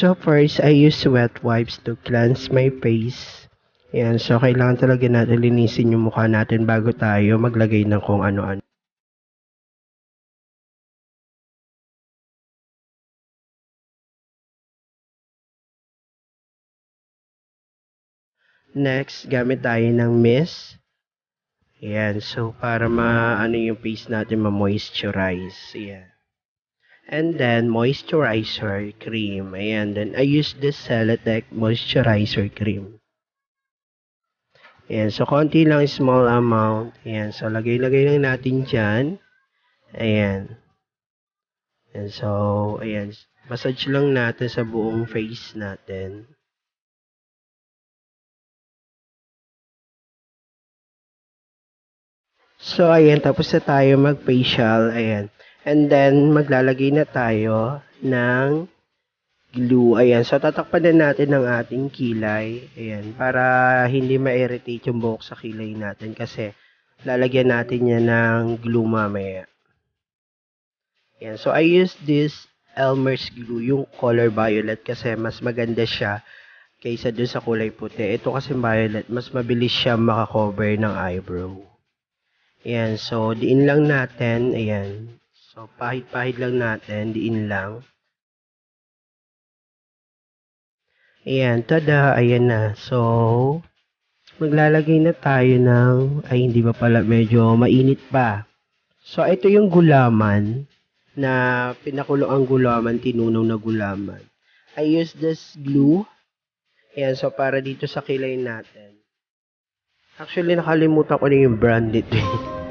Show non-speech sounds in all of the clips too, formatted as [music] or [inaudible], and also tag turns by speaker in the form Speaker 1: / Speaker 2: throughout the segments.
Speaker 1: So first, I use wet wipes to cleanse my face. Yan, so kailangan talaga natin linisin yung mukha natin bago tayo maglagay ng kung ano-ano. Next, gamit tayo ng mist. Yan, so para ma-ano yung face natin ma-moisturize. Yan. And then, moisturizer cream. Ayan, then I use this Celatec moisturizer cream. Ayan, so konti lang, small amount. Ayan, so lagay-lagay lang natin dyan. Ayan. And so, ayan, massage lang natin sa buong face natin. So, ayan, tapos na tayo mag-facial. Ayan. And then, maglalagay na tayo ng glue. Ayan. So, tatakpan na natin ng ating kilay. Ayan. Para hindi ma-irritate yung buhok sa kilay natin. Kasi, lalagyan natin yan ng glue mamaya. Ayan. So, I use this Elmer's glue, yung color violet. Kasi, mas maganda siya kaysa dun sa kulay puti. Ito kasi violet, mas mabilis siya makakover ng eyebrow. Ayan, so diin lang natin. Ayan. So pahid-pahid lang natin, diin lang. Ayan, tada, ayan na. So, maglalagay na tayo ng, ay hindi ba pala, medyo mainit pa. So, ito yung gulaman na pinakulo ang gulaman, tinunaw na gulaman. I use this glue. Ayan, so para dito sa kilay natin. Actually, nakalimutan ko na yung brand nito. eh. [laughs]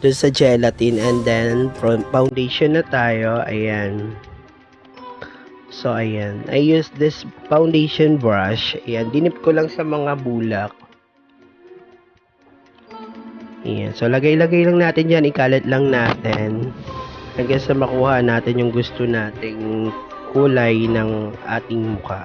Speaker 1: dun sa gelatin and then from foundation na tayo ayan. So ayan. I use this foundation brush. Ayan dinip ko lang sa mga bulak. Ayan. So lagay lagay lang natin yan. Ikalat lang natin. Hanggang sa makuha natin yung gusto nating kulay ng ating mukha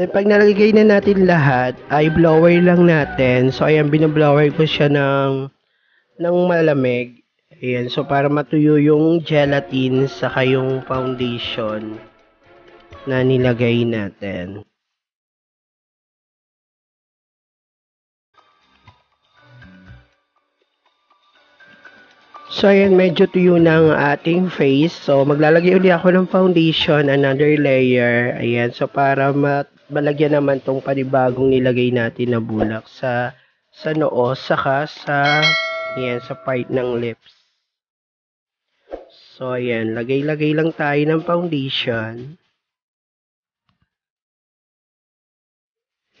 Speaker 1: Then pag nalagay na natin lahat, ay blower lang natin. So ayan, binoblower ko siya ng ng malamig. Ayan, so para matuyo yung gelatin saka yung foundation na nilagay natin. So, ayan, medyo tuyo na ang ating face. So, maglalagay ulit ako ng foundation, another layer. Ayan, so para mat balagyan naman tong panibagong nilagay natin na bulak sa sa noo, saka sa yan, sa part ng lips. So, ayan, lagay-lagay lang tayo ng foundation.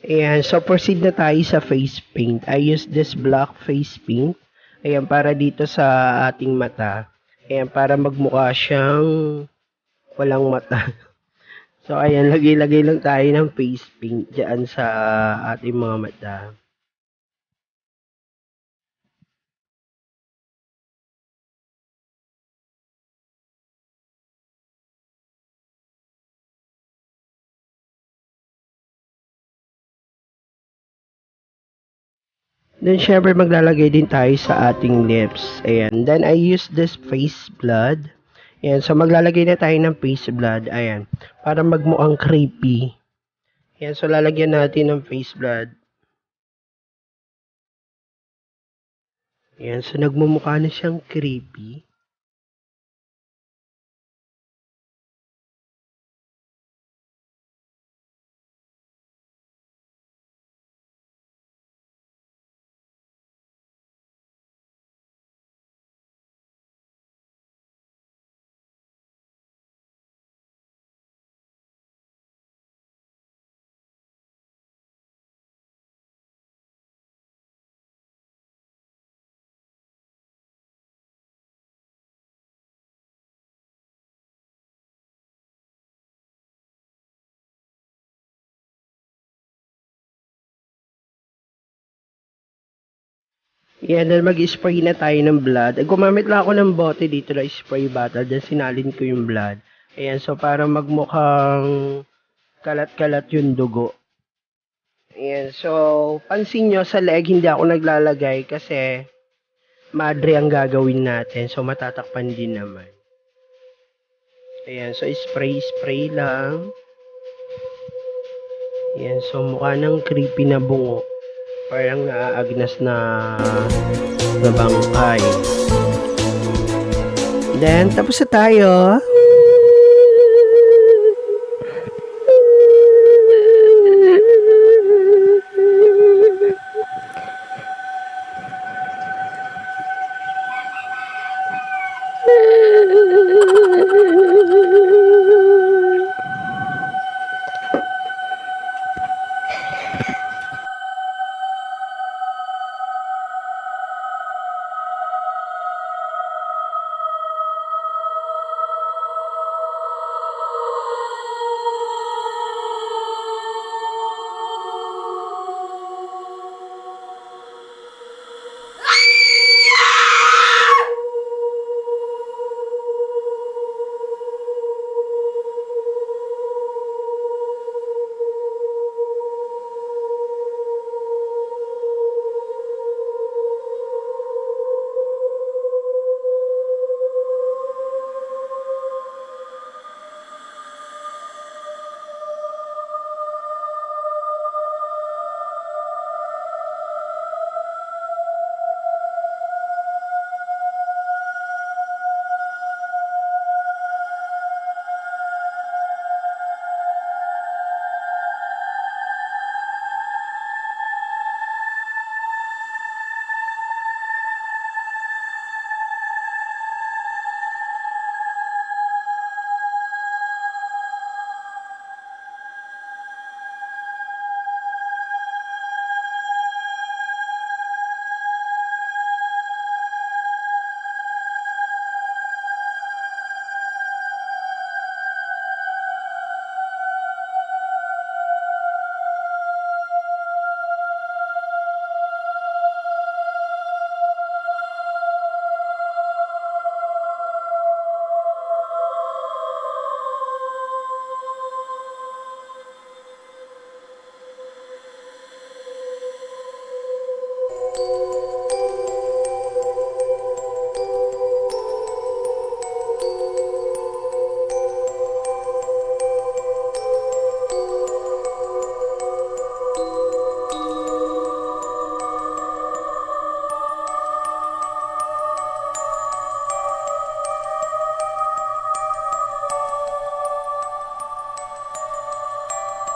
Speaker 1: Ayan, so proceed na tayo sa face paint. I use this black face paint. Ayan, para dito sa ating mata. Ayan, para magmukha siyang walang mata. [laughs] So, ayan, lagay-lagay lang tayo ng face paint dyan sa ating mga mata. Then, syempre, maglalagay din tayo sa ating lips. Ayan. Then, I use this face blood. Ayan. So, maglalagay na tayo ng face blood. Ayan. Para magmukhang creepy. Ayan. So, lalagyan natin ng face blood. Ayan. So, nagmumukha na siyang creepy. Yan, then mag-spray na tayo ng blood. Eh, Gumamit lang ako ng bote dito na spray bottle. Then sinalin ko yung blood. Ayan, so para magmukhang kalat-kalat yung dugo. Ayan, so pansin nyo sa leg hindi ako naglalagay kasi madre ang gagawin natin. So matatakpan din naman. Ayan, so spray-spray lang. Ayan, so mukha ng creepy na bungo. Parang naaagnas na na bangkay. Then, tapos na tayo.